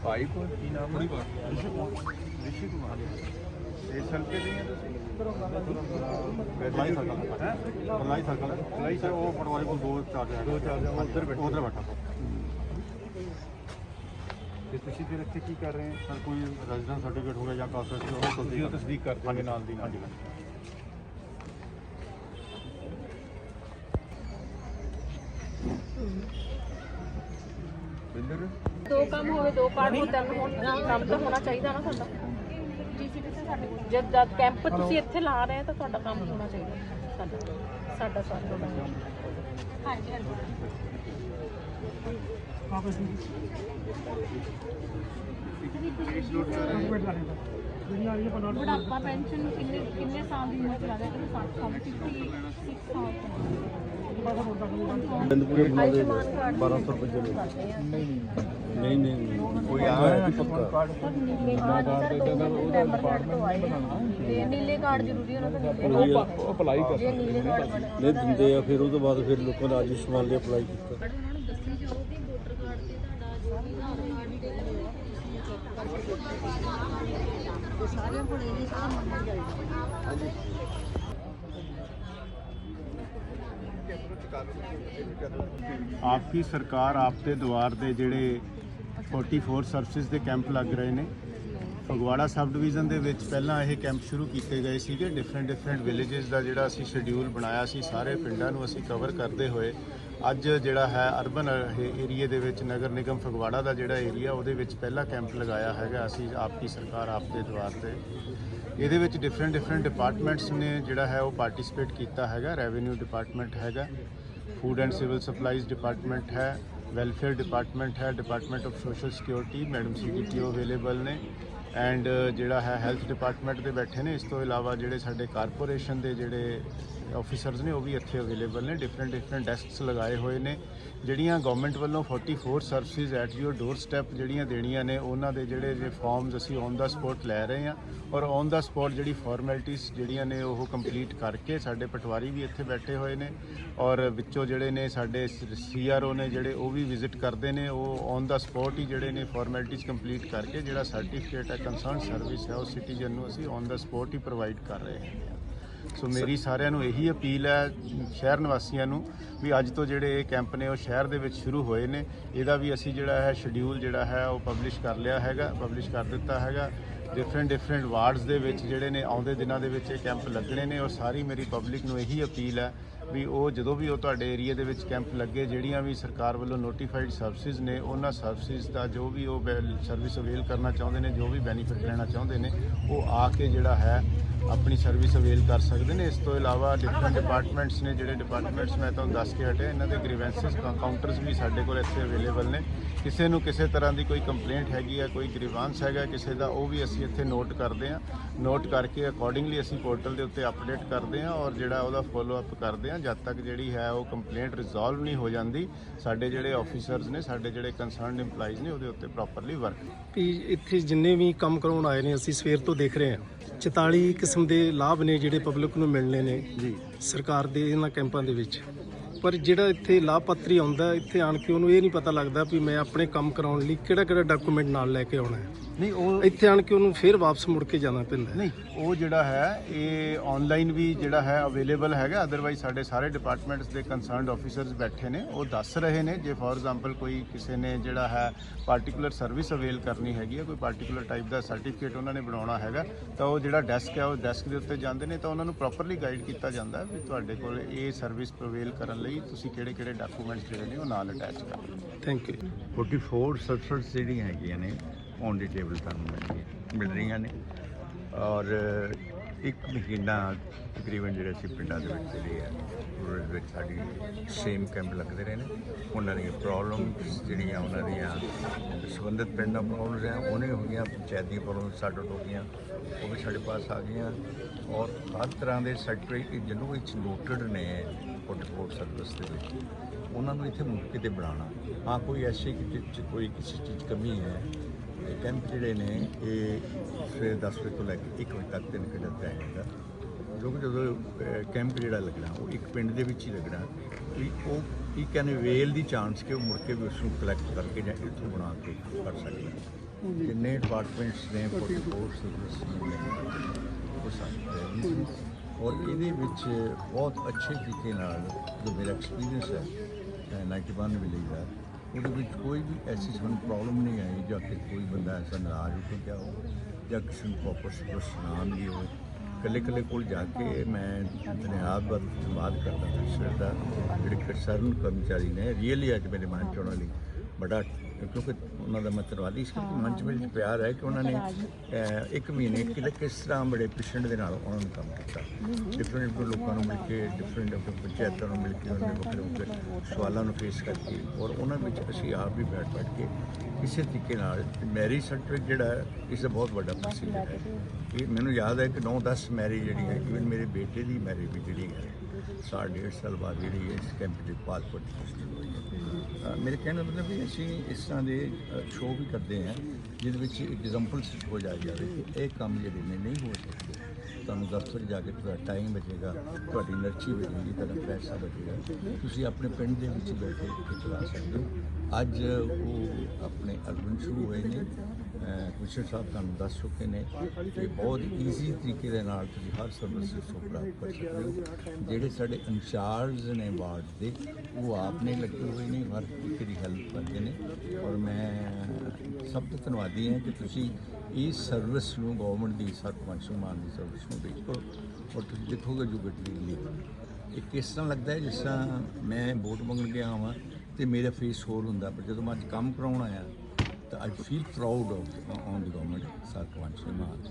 ਭਾਈ ਕੋਈ ਕੀ ਨਾਮ ਬਾਤ ਰਿਸ਼ੀ ਕੁਮਾਰ ਰਿਸ਼ੀ ਕੁਮਾਰ ਇਸ ਹਲਕੇ ਦੇ ਹੀ ਤੁਸੀਂ? ਲਾਈ ਸਰਕਲ। ਹੈ? ਲਾਈ ਸਰਕਲ ਲਾਈ ਸਰ ਉਹ ਪਟਵਾਰੀ ਕੋਲ ਦੋ ਚਾਰ ਜਣੇ ਦੋ ਚਾਰ ਉੱਧਰ ਬੈਠੇ। ਉੱਧਰ ਬੈਠਾ। ਤੇ ਤੁਸੀਂ ਫਿਰ ਇੱਥੇ ਕੀ ਕਰ ਰਹੇ ਹੋ? ਸਰ ਕੋਈ ਰੈਜ਼ੀਡੈਂਸ ਸਰਟੀਫਿਕੇਟ ਹੋ ਗਿਆ ਜਾਂ ਕਾਸਟ ਉਹ ਤੁਸੀਂ ਤਸਦੀਕ ਕਰਦੇ ਹਾਂਜੀ। ਨਾਲ ਦੀ ਹਾਂਜੀ। ਦੋ ਕੰਮ ਹੋਵੇ ਦੋ ਕਾਰਡ ਹੋ ਤਿੰਨ ਹੋਣ ਕੰਮ ਤਾਂ ਹੋਣਾ ਚਾਹੀਦਾ ਨਾ ਸਾਡਾ। ਜੀਸੀਪੀਸੀ ਸਾਡੇ ਕੋਲ। ਜਦ ਜਦ ਕੈਂਪ ਤੁਸੀਂ ਇੱਥੇ ਲਾ ਰਹੇ ਹੋ ਤਾਂ ਤੁਹਾਡਾ ਕੰਮ ਹੋਣਾ ਚਾਹੀਦਾ। ਸਾਡਾ ਸਾਡਾ ਸਾਡਾ ਹਾਂਜੀ ਹਾਂਜੀ। ਬੁਢਾਪਾ ਪੈਨਸ਼ਨ ਕਿੰਨੇ ਕਿੰਨੇ ਸਾਲ ਦੀ ਉਮਰ ਚ ਲੱਗਦਾ ਕਿ 60 ਸਾਲ 56 ਸਾਲ ਆਯੁਸ਼ਮਾਨ ਕਾਰਡ 1200 ਰੁਪਏ ਨਹੀਂ ਨਹੀਂ ਕੋਈ ਆ ਪੱਕਾ ਨੀਲੇ ਕਾਰਡ ਤੇ ਨੀਲੇ ਕਾਰਡ ਜ਼ਰੂਰੀ ਉਹਨਾਂ ਦਾ ਨੀਲੇ ਕਾਰਡ ਅਪਲਾਈ ਕਰ ਜੇ ਨੀਲੇ ਕਾਰਡ ਬਣੇ ਨਹੀਂ, ਦਿੰਦੇ ਆ, ਫਿਰ ਉਹ ਤੋਂ ਬਾਅਦ ਫਿਰ ਲੋਕਾਂ ਨੇ ਆਯੁਸ਼ਮਾਨ ਲਈ ਅਪਲਾਈ ਕੀਤਾ। ਸਾਰਿਆਂ ਕੋਲ ਇਹ ਸਾਰਾ ਮੰਨਣਾ ਚਾਹੀਦਾ ਆਪਕੀ ਸਰਕਾਰ ਆਪਦੇ ਦੁਆਰ ਦੇ ਜਿਹੜੇ 44 ਸਰਵਿਸਿਜ਼ ਦੇ ਕੈਂਪ ਲੱਗ ਰਹੇ ਨੇ। ਫਗਵਾੜਾ ਸਬ ਡਿਵੀਜ਼ਨ ਦੇ ਵਿੱਚ ਪਹਿਲਾਂ ਇਹ ਕੈਂਪ ਸ਼ੁਰੂ ਕੀਤੇ ਗਏ ਸੀਗੇ। ਡਿਫਰੈਂਟ ਡਿਫਰੈਂਟ ਵਿਲੇजेस ਦਾ ਜਿਹੜਾ ਅਸੀਂ ਸ਼ਡਿਊਲ ਬਣਾਇਆ ਸੀ, ਸਾਰੇ ਪਿੰਡਾਂ ਨੂੰ ਅਸੀਂ ਕਵਰ ਕਰਦੇ ਹੋਏ। ਅੱਜ ਜਿਹੜਾ ਹੈ ਅਰਬਨ ਏਰੀਏ ਦੇ ਵਿੱਚ ਨਗਰ ਨਿਗਮ ਫਗਵਾੜਾ ਦਾ ਜਿਹੜਾ ਏਰੀਆ ਉਹਦੇ ਵਿੱਚ ਪਹਿਲਾ ਕੈਂਪ ਲਗਾਇਆ ਹੈਗਾ। ਅਸੀਂ ਆਪ ਆਪਕੀ ਸਰਕਾਰ ਆਪਦੇ ਦੁਆਰ ਤੇ ਇਹਦੇ ਵਿੱਚ ਡਿਫਰੈਂਟ ਡਿਫਰੈਂਟ ਡਿਪਾਰਟਮੈਂਟਸ ਨੇ ਜਿਹੜਾ ਹੈ ਉਹ ਪਾਰਟਿਸਿਪੇਟ ਕੀਤਾ ਹੈਗਾ ਰੈਵਨਿਊ ਡਿਪਾਰਟਮੈਂਟ ਹੈਗਾ food and civil supplies department ਹੈ ਵੈਲਫੇਅਰ ਡਿਪਾਰਟਮੈਂਟ ਹੈ department of social security madam CDPO available ਨੇ ਐਂਡ ਜਿਹੜਾ ਹੈ ਹੈਲਥ ਡਿਪਾਰਟਮੈਂਟ ਦੇ ਬੈਠੇ ਨੇ, ਇਸ ਤੋਂ ਇਲਾਵਾ ਜਿਹੜੇ ਸਾਡੇ ਕਾਰਪੋਰੇਸ਼ਨ ਦੇ ਜਿਹੜੇ ਆਫੀਸਰਸ ਨੇ ਉਹ ਵੀ ਇੱਥੇ ਅਵੇਲੇਬਲ ਨੇ ਡਿਫਰੈਂਟ ਡਿਫਰੈਂਟ ਡੈਸਕਸ ਲਗਾਏ ਹੋਏ ਨੇ, ਜਿਹੜੀਆਂ ਗਵਰਨਮੈਂਟ ਵੱਲੋਂ 44 services at your door step ਜਿਹੜੀਆਂ ਦੇਣੀਆਂ ਨੇ, ਉਹਨਾਂ ਦੇ ਜਿਹੜੇ ਜੇ ਫਾਰਮਸ ਅਸੀਂ ਔਨ ਦਾ ਸਪੌਟ ਲੈ ਰਹੇ ਹਾਂ ਔਰ ਔਨ ਦਾ ਸਪੌਟ ਜਿਹੜੀ ਫਾਰਮੈਲਿਟੀਜ਼ ਜਿਹੜੀਆਂ ਨੇ ਉਹ ਕੰਪਲੀਟ ਕਰਕੇ ਸਾਡੇ ਪਟਵਾਰੀ ਵੀ ਇੱਥੇ ਬੈਠੇ ਹੋਏ ਨੇ ਔਰ ਵਿੱਚੋਂ ਜਿਹੜੇ ਨੇ ਸਾਡੇ ਸੀਆਰਓ ਨੇ ਜਿਹੜੇ ਉਹ ਵੀ ਵਿਜ਼ਿਟ ਕਰਦੇ ਨੇ, ਉਹ ਔਨ ਦਾ ਸਪੌਟ ਹੀ ਜਿਹੜੇ ਨੇ ਫਾਰਮੈਲਿਟੀਜ਼ ਕੰਪਲੀਟ ਕਰਕੇ ਜਿਹੜਾ ਸਰਟੀਫਿਕੇਟ ਹੈ ਕੰਸਰਨ ਸਰਵਿਸ ਹੈ, ਉਹ ਸਿਟੀਜ਼ਨ ਨੂੰ ਅਸੀਂ ਔਨ ਦਾ ਸਪੌਟ ਹੀ ਪ੍ਰੋਵਾਈਡ ਕਰ ਰਹੇ ਹਾਂ। ਸੋ ਮੇਰੀ ਸਾਰਿਆਂ ਨੂੰ ਇਹੀ ਅਪੀਲ ਹੈ, ਸ਼ਹਿਰ ਨਿਵਾਸੀਆਂ ਨੂੰ, ਵੀ ਅੱਜ ਤੋਂ ਜਿਹੜੇ ਇਹ ਕੈਂਪ ਨੇ ਉਹ ਸ਼ਹਿਰ ਦੇ ਵਿੱਚ ਸ਼ੁਰੂ ਹੋਏ ਨੇ। ਇਹਦਾ ਵੀ ਅਸੀਂ ਜਿਹੜਾ ਹੈ ਸ਼ਡਿਊਲ ਜਿਹੜਾ ਹੈ ਉਹ ਪਬਲਿਸ਼ ਕਰ ਲਿਆ ਹੈਗਾ ਪਬਲਿਸ਼ ਕਰ ਦਿੱਤਾ ਹੈਗਾ। ਡਿਫਰੈਂਟ ਡਿਫਰੈਂਟ ਵਾਰਡਸ ਦੇ ਵਿੱਚ ਜਿਹੜੇ ਨੇ, ਆਉਂਦੇ ਦਿਨਾਂ ਦੇ ਵਿੱਚ ਇਹ ਕੈਂਪ ਲੱਗਣੇ ਨੇ। ਔਰ ਸਾਰੀ ਮੇਰੀ ਪਬਲਿਕ ਨੂੰ ਇਹੀ ਅਪੀਲ ਹੈ ਵੀ ਉਹ ਜਦੋਂ ਵੀ ਉਹ ਤੁਹਾਡੇ ਏਰੀਆ ਦੇ ਵਿੱਚ ਕੈਂਪ ਲੱਗੇ, ਜਿਹੜੀਆਂ ਵੀ ਸਰਕਾਰ ਵੱਲੋਂ ਨੋਟੀਫਾਈਡ ਸਰਵਿਸਿਜ਼ ਨੇ, ਉਹਨਾਂ ਸਰਵਿਸਿਜ਼ ਦਾ ਜੋ ਵੀ ਉਹ ਸਰਵਿਸ ਅਵੇਲ ਕਰਨਾ ਚਾਹੁੰਦੇ ਨੇ, ਜੋ ਵੀ ਬੈਨੀਫਿਟ ਲੈਣਾ ਚਾਹੁੰਦੇ ਨੇ, ਉਹ ਆ ਕੇ ਜਿਹੜਾ ਹੈ, ਆਪਣੀ ਸਰਵਿਸ ਅਵੇਲ ਕਰ ਸਕਦੇ ਨੇ। ਇਸ ਤੋਂ ਇਲਾਵਾ ਡਿਫਰੈਂਟ ਡਿਪਾਰਟਮੈਂਟਸ ਨੇ, ਜਿਹੜੇ ਡਿਪਾਰਟਮੈਂਟਸ ਮੈਂ ਤੁਹਾਨੂੰ ਦੱਸ ਕੇ ਹਟਿਆ, ਇਹਨਾਂ ਦੇ ਗ੍ਰੀਵੈਂਸਸ ਕਾਊਂਟਰਸ ਵੀ ਸਾਡੇ ਕੋਲ ਇੱਥੇ ਅਵੇਲੇਬਲ ਨੇ। ਕਿਸੇ ਨੂੰ ਕਿਸੇ ਤਰ੍ਹਾਂ ਦੀ ਕੋਈ ਕੰਪਲੇਂਟ ਹੈਗੀ ਹੈ ਕੋਈ ਗ੍ਰੀਵਾਂਸ ਹੈਗਾ ਕਿਸੇ ਦਾ, ਉਹ ਵੀ ਅਸੀਂ ਇੱਥੇ ਨੋਟ ਕਰਦੇ ਹਾਂ। ਨੋਟ ਕਰਕੇ ਅਕੋਰਡਿੰਗਲੀ ਅਸੀਂ ਪੋਰਟਲ ਦੇ ਉੱਤੇ ਅਪਡੇਟ ਕਰਦੇ ਹਾਂ ਔਰ ਜਿਹੜਾ ਉਹਦਾ ਫੋਲੋ ਅਪ ਕਰਦੇ ਹਾਂ ਜਦ ਤੱਕ ਜਿਹੜੀ ਹੈ ਉਹ ਕੰਪਲੇਂਟ ਰਿਜ਼ੋਲਵ ਨਹੀਂ ਹੋ ਜਾਂਦੀ ਸਾਡੇ ਜਿਹੜੇ ਆਫੀਸਰਸ ਨੇ ਸਾਡੇ ਜਿਹੜੇ ਕੰਸਰਨਡ EMPLOYEES ਨੇ ਉਹਦੇ ਉੱਤੇ ਪ੍ਰੋਪਰਲੀ ਵਰਕ ਵੀ ਇੱਥੇ ਜਿੰਨੇ ਵੀ ਕੰਮ ਕਰਾਉਣ ਆਏ ਨੇ ਅਸੀਂ ਸਵੇਰ ਤੋਂ ਦੇਖ ਰਹੇ ਹਾਂ। 44 ਕਿਸਮ ਦੇ ਲਾਭ ਨੇ ਜਿਹੜੇ ਪਬਲਿਕ ਨੂੰ ਮਿਲਣੇ ਨੇ ਜੀ। ਸਰਕਾਰ ਦੇ ਇਹਨਾਂ ਕੈਂਪਾਂ ਦੇ ਵਿੱਚ। ਪਰ ਜਿਹੜਾ ਇੱਥੇ ਲਾਭਪਾਤਰੀ ਆਉਂਦਾ ਇੱਥੇ ਆਣ ਕੇ ਉਹਨੂੰ ਇਹ ਨਹੀਂ ਪਤਾ ਲੱਗਦਾ ਵੀ ਮੈਂ ਆਪਣੇ ਕੰਮ ਕਰਾਉਣ ਲਈ ਕਿਹੜਾ ਕਿਹੜਾ ਡਾਕੂਮੈਂਟ ਨਾਲ ਲੈ ਕੇ ਆਉਣਾ ਹੈ। ਨਹੀਂ ਉਹ ਇੱਥੇ ਆਣ ਕੇ ਉਹਨੂੰ ਫੇਰ ਵਾਪਸ ਮੁੜ ਕੇ ਜਾਣਾ ਪੈਂਦਾ ਨਹੀਂ ਉਹ ਜਿਹੜਾ ਹੈ ਇਹ ਆਨਲਾਈਨ ਵੀ ਜਿਹੜਾ ਹੈ ਅਵੇਲੇਬਲ ਹੈਗਾ ਅਦਰਵਾਈਜ਼ ਸਾਡੇ ਸਾਰੇ ਡਿਪਾਰਟਮੈਂਟਸ ਦੇ ਕੰਸਰਨਡ ਆਫੀਸਰਸ ਬੈਠੇ ਨੇ ਉਹ ਦੱਸ ਰਹੇ ਨੇ ਜੇ ਫੋਰ ਐਗਜ਼ਾਮਪਲ ਕੋਈ ਕਿਸੇ ਨੇ ਜਿਹੜਾ ਹੈ ਪਾਰਟਿਕੂਲਰ ਸਰਵਿਸ ਅਵੇਲ ਕਰਨੀ ਹੈਗੀ ਹੈ ਕੋਈ ਪਾਰਟਿਕੂਲਰ ਟਾਈਪ ਦਾ ਸਰਟੀਫਿਕੇਟ ਉਹਨਾਂ ਨੇ ਬਣਾਉਣਾ ਹੈਗਾ ਤਾਂ ਉਹ ਜਿਹੜਾ ਡੈਸਕ ਹੈ ਉਹ ਡੈਸਕ ਦੇ ਉੱਤੇ ਜਾਂਦੇ ਨੇ ਤਾਂ ਉਹਨਾਂ ਨੂੰ ਪ੍ਰੋਪਰਲੀ ਗਾਈਡ ਕੀਤਾ ਜਾਂਦਾ ਵੀ ਤੁਹਾਡੇ ਕੋਲ ਇਹ ਸਰਵਿਸ ਪ੍ਰਵੇਲ ਕਰਨ ਲਈ ਤੁਸੀਂ ਕਿਹੜੇ ਕਿਹੜੇ ਡਾਕੂਮੈਂਟਸ ਜਿਹੜੇ ਨੇ ਉਹ ਨਾਲ ਅਟੈਚ ਕਰੋ ਥੈਂਕ ਯੂ 44 ਸਬਸਿਡਸ ਜਿਹੜੀਆਂ ਹੈਗੀਆਂ ਨੇ ਔਨ ਦੀ ਟੇਬਲ ਤੁਹਾਨੂੰ ਮਿਲਣਗੀਆਂ ਮਿਲ ਰਹੀਆਂ ਨੇ। ਔਰ ਇੱਕ ਮਹੀਨਾ ਤਕਰੀਬਨ ਜਿਹੜੇ ਅਸੀਂ ਪਿੰਡਾਂ ਦੇ ਵਿੱਚ ਜਿਹੜੇ ਆ ਰੂਰਲ ਵਿੱਚ ਸਾਡੀ ਸੇਮ ਕੈਂਪ ਲੱਗਦੇ ਰਹੇ ਨੇ। ਉਹਨਾਂ ਦੀਆਂ ਪ੍ਰੋਬਲਮਸ ਜਿਹੜੀਆਂ ਉਹਨਾਂ ਦੀਆਂ ਸੰਬੰਧਿਤ ਪਿੰਡ ਪ੍ਰੋਬਲਮਸ ਆ ਉਹਨੇ ਹੋਈਆਂ ਪੰਚਾਇਤ ਦੀਆਂ ਪ੍ਰੋਬਲਮਸ ਸਾਡੇ ਹੋ ਗਈਆਂ ਉਹ ਵੀ ਸਾਡੇ ਪਾਸ ਆ ਗਈਆਂ। ਔਰ ਹਰ ਤਰ੍ਹਾਂ ਦੇ ਸਰਟੀਫਿਕੇਟ ਜਿਹਨੂੰ ਵਿੱਚ ਨੋਟਡ ਨੇ ਫੋਟੋ ਸਰਵਿਸ ਦੇ ਵਿੱਚ। ਉਹਨਾਂ ਨੂੰ ਇੱਥੇ ਮੌਕੇ ਤੇ ਬਣਾਉਣਾ ਹਾਂ ਕੋਈ ਐਸੀ ਕਿ 'ਚ ਕੋਈ ਕਿਸੇ ਚੀਜ਼ ਕਮੀ ਹੈ? ਇਹ ਕੈਂਪ ਜਿਹੜੇ ਨੇ ਇਹ ਸਵੇਰੇ 10 ਵਜੇ ਤੋਂ ਲੈ ਕੇ 1 ਵਜੇ ਤੱਕ ਤਿੰਨ ਘੰਟੇ ਦਾ ਹੈਗਾ। ਲੋਕ ਜਦੋਂ ਕੈਂਪ ਜਿਹੜਾ ਲੱਗਣਾ ਉਹ ਇੱਕ ਪਿੰਡ ਦੇ ਵਿੱਚ ਹੀ ਲੱਗਣਾ। ਵੀ ਉਹ ਇੱਕ ਕਹਿੰਦੇ ਵੇਲ ਦੀ ਚਾਂਸ ਕਿ ਉਹ ਮੁੜ ਕੇ ਵੀ ਉਸ ਨੂੰ ਕਲੈਕਟ ਕਰਕੇ ਜਾਂ ਇੱਥੋਂ ਬਣਾ ਕੇ ਕਰ ਸਕਦਾ। ਜਿੰਨੇ ਡਿਪਾਰਟਮੈਂਟਸ ਨੇ ਫੋਟੋ ਸਰਵਿਸ ਨੇ ਉਹ ਸਾਰੇ। ਔਰ ਇਹਦੇ ਵਿੱਚ ਬਹੁਤ ਅੱਛੇ ਤਰੀਕੇ ਨਾਲ ਜੋ ਮੇਰਾ ਐਕਸਪੀਰੀਅੰਸ ਹੈ ਅਹ 91 ਵਿਲੇਜ ਦਾ, ਉਹਦੇ ਵਿੱਚ ਕੋਈ ਵੀ ਐਸੀ ਸਾਨੂੰ ਪ੍ਰੋਬਲਮ ਨਹੀਂ ਆਈ ਜਾਂ ਕਿ ਕੋਈ ਬੰਦਾ ਐਸਾ ਨਾਰਾਜ਼ ਹੋ ਕੇ ਗਿਆ ਹੋ ਜਾਂ ਕਿਸੇ ਨੂੰ ਪ੍ਰੋਪਰ ਸੁਣਾ ਨਹੀਂ ਹੋਵੇ। ਇਕੱਲੇ ਇਕੱਲੇ ਕੋਲ ਜਾ ਕੇ ਮੈਂ ਧੰਨਵਾਦ ਬਾਤ ਧੰਨਵਾਦ ਕਰਦਾ ਹਾਂ ਦਾ, ਜਿਹੜੇ ਕੰਸਰਨ ਕਰਮਚਾਰੀ ਨੇ ਰੀਅਲੀ ਅੱਜ ਮੇਰੇ ਮਨ ਚ ਉਹਨਾਂ ਲਈ ਬੜਾ, ਕਿਉਂਕਿ ਉਹਨਾਂ ਦਾ ਮੈਂ ਧੰਨਵਾਦੀ ਇਸ ਕਰਕੇ ਮਨ ਚ ਮੇਰੇ 'ਚ ਪਿਆਰ ਹੈ ਕਿ ਉਹਨਾਂ ਨੇ ਅਹ, ਇੱਕ ਮਹੀਨੇ ਕਿ ਕਿਸ ਤਰ੍ਹਾਂ ਬੜੇ ਪੇਸ਼ੈਂਟ ਦੇ ਨਾਲ ਉਹਨਾਂ ਨੇ ਕੰਮ ਕੀਤਾ। ਡਿਫਰੈਂਟ ਲੋਕਾਂ ਨੂੰ ਮਿਲ ਕੇ ਡਿਫਰੈਂਟ ਪੰਚਾਇਤਾਂ ਨੂੰ ਮਿਲ ਕੇ ਉਹਨਾਂ ਦੇ ਵੱਖਰੇ ਵੱਖਰੇ ਸਵਾਲਾਂ ਨੂੰ ਫੇਸ ਕਰਕੇ ਔਰ ਉਹਨਾਂ ਵਿੱਚ ਅਸੀਂ ਆਪ ਵੀ ਬੈਠ ਬੈਠ ਕੇ ਕਿਸੇ ਤਰੀਕੇ ਨਾਲ ਮੈਰਿਜ ਸਰਟੀਫਿਕੇਟ ਜਿਹੜਾ ਹੈ ਇਸ ਦਾ ਬਹੁਤ ਵੱਡਾ ਪ੍ਰੋਸੀਜਰ ਹੈ। ਇਹ ਮੈਨੂੰ ਯਾਦ ਹੈ ਕਿ 9-10 ਮੈਰਿਜ ਜਿਹੜੀ ਹੈ ਇਵਨ ਮੇਰੇ ਬੇਟੇ ਦੀ ਮੈਰਿਜ ਵੀ ਜਿਹੜੀ ਹੈ। ਸਾਲ ਡੇਢ ਸਾਲ ਬਾਅਦ ਜਿਹੜੀ ਹੈ ਇਸ ਕੈਂਪ ਦੇ ਪਾਸਪੋਰਟ ਦੀ ਪੁਸ਼ਟੀ ਹੋਈ ਹੈ। ਮੇਰੇ ਕਹਿਣ ਦਾ ਮਤਲਬ ਵੀ ਅਸੀਂ ਇਸ ਤਰ੍ਹਾਂ ਦੇ ਸ਼ੋਅ ਵੀ ਕਰਦੇ ਹਾਂ, ਜਿਹਦੇ ਵਿੱਚ ਐਗਜ਼ਾਮਪਲਸ ਹੋ ਜਾਇਆ ਜਾਵੇ ਕਿ ਇਹ ਕੰਮ ਜਿਹੜੇ ਨੇ ਨਹੀਂ ਹੋ ਸਕਦੇ। ਤੁਹਾਨੂੰ ਦਫ਼ਤਰ ਜਾ ਕੇ ਤੁਹਾਡਾ ਟਾਈਮ ਬਚੇਗਾ, ਤੁਹਾਡੀ ਐਨਰਜੀ ਬਚੇਗੀ, ਤੁਹਾਡਾ ਪੈਸਾ ਬਚੇਗਾ। ਤੁਸੀਂ ਆਪਣੇ ਪਿੰਡ ਦੇ ਵਿੱਚ ਬੈਠੇ ਕੇ ਚਲਾ ਸਕਦੇ ਹੋ। ਅੱਜ ਉਹ ਆਪਣੇ ਅਰਬਨ ਸ਼ੁਰੂ ਹੋਏ ਨੇ। ਕਮਿਸ਼ਨਰ ਸਾਹਿਬ ਤੁਹਾਨੂੰ ਦੱਸ ਚੁੱਕੇ ਨੇ ਕਿ ਬਹੁਤ ਈਜ਼ੀ ਤਰੀਕੇ ਦੇ ਨਾਲ ਤੁਸੀਂ ਹਰ ਸਰਵਿਸ ਨੂੰ ਪ੍ਰਾਪਤ ਕਰ ਸਕਦੇ ਹੋ। ਜਿਹੜੇ ਸਾਡੇ ਇੰਚਾਰਜ ਨੇ ਵਾਰਡ ਦੇ, ਉਹ ਆਪ ਨੇ ਲੱਗੇ ਹੋਏ ਨੇ, ਹਰ ਇੱਕ ਦੀ ਹੈਲਪ ਕਰਦੇ ਨੇ। ਔਰ ਮੈਂ ਸਭ ਤੋਂ ਧੰਨਵਾਦੀ ਹਾਂ ਕਿ ਤੁਸੀਂ ਇਸ ਸਰਵਿਸ ਨੂੰ ਗਵਰਨਮੈਂਟ ਦੀ ਸਰਪੰਚ ਮਾਨ ਦੀ ਸਰਵਿਸ ਨੂੰ ਦੇਖੋ ਔਰ ਤੁਸੀਂ ਦੇਖੋਗੇ ਜੋ ਗੱਡੀ ਲਈ ਇਹ ਕਿਸ ਤਰ੍ਹਾਂ ਲੱਗਦਾ ਹੈ? ਜਿਸ ਤਰ੍ਹਾਂ ਮੈਂ ਵੋਟ ਮੰਗਣ ਗਿਆ ਹਾਂ ਤੇ ਮੇਰਾ ਫੇਸ ਹੋਰ ਹੁੰਦਾ, ਪਰ ਜਦੋਂ ਮੈਂ ਅੱਜ ਕੰਮ ਕਰਾਉਣ ਆਇਆ ਤਾਂ I feel proud of on the government sarpanch Mann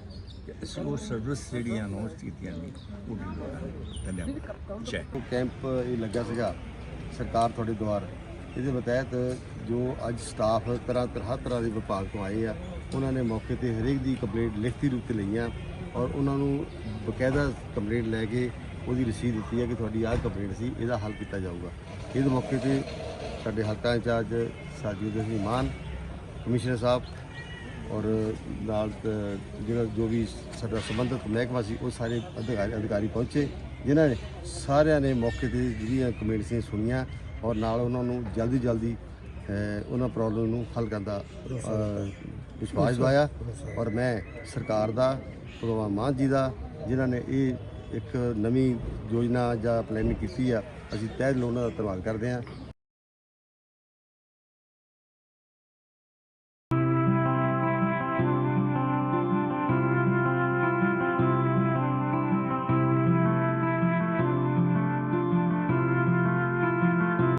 ਕਿ ਉਹ ਸਰਵਿਸ ਜਿਹੜੀਆਂ ਨੌ ਸਥਿਤੀਆਂ ਨੇ ਉਹ ਵੀ ਧੰਨਵਾਦ ਜੈ ਕੈਂਪ ਇਹ ਲੱਗਾ ਸੀਗਾ ਸਰਕਾਰ ਤੁਹਾਡੇ ਦੁਆਰ ਇਹਦੇ ਤਹਿਤ ਜੋ ਅੱਜ ਸਟਾਫ ਤਰ੍ਹਾਂ ਤਰ੍ਹਾਂ ਤਰ੍ਹਾਂ ਦੇ ਵਿਭਾਗ ਤੋਂ ਆਏ ਆ ਉਹਨਾਂ ਨੇ ਮੌਕੇ ਤੇ ਹਰੇਕ ਦੀ ਕੰਪਲੇਂਟ ਲਿਖਤੀ ਰੂਪ ਤੇ ਲਈਆਂ ਔਰ ਉਹਨਾਂ ਨੂੰ ਬਕਾਇਦਾ ਕੰਪਲੇਂਟ ਲੈ ਕੇ ਉਹਦੀ ਰਸੀਦ ਦਿੱਤੀ ਹੈ ਕਿ ਤੁਹਾਡੀ ਆਹ ਕੰਪਲੇਂਟ ਸੀ ਇਹਦਾ ਹੱਲ ਕੀਤਾ ਜਾਊਗਾ ਇਹਦੇ ਮੌਕੇ ਤੇ ਸਾਡੇ ਹਲਕਾ ਇੰਚਾਰਜ ਸਾਜੀਦ ਸਿੰਘ ਮਾਨ ਕਮਿਸ਼ਨਰ ਸਾਹਿਬ ਔਰ ਨਾਲ ਜਿਹੜਾ ਜੋ ਵੀ ਸਾਡਾ ਸੰਬੰਧਿਤ ਮਹਿਕਮਾ ਸੀ ਉਹ ਸਾਰੇ ਅਧਿਕਾਰੀ ਅਧਿਕਾਰੀ ਪਹੁੰਚੇ ਜਿਨ੍ਹਾਂ ਨੇ ਸਾਰਿਆਂ ਨੇ ਮੌਕੇ ਤੇ ਜਿਹੜੀਆਂ ਕਮੇਟੀਆਂ ਸੁਣੀਆਂ ਔਰ ਨਾਲ ਉਹਨਾਂ ਨੂੰ ਜਲਦੀ ਜਲਦੀ ਉਹਨਾਂ ਪ੍ਰੋਬਲਮ ਨੂੰ ਹੱਲ ਕਰਨ ਦਾ ਵਿਸ਼ਵਾਸ ਦਵਾਇਆ ਔਰ ਮੈਂ ਸਰਕਾਰ ਦਾ ਭਗਵਾਨ ਮਾਨ ਜੀ ਦਾ ਜਿਨ੍ਹਾਂ ਨੇ ਇਹ ਇੱਕ ਨਵੀਂ ਯੋਜਨਾ ਜਾਂ ਪਲੈਨਿੰਗ ਕੀਤੀ ਆ ਅਸੀਂ ਤਹਿ ਦਿਲੋਂ ਉਹਨਾਂ ਦਾ ਧੰਨਵਾਦ ਕਰਦੇ ਹਾਂ।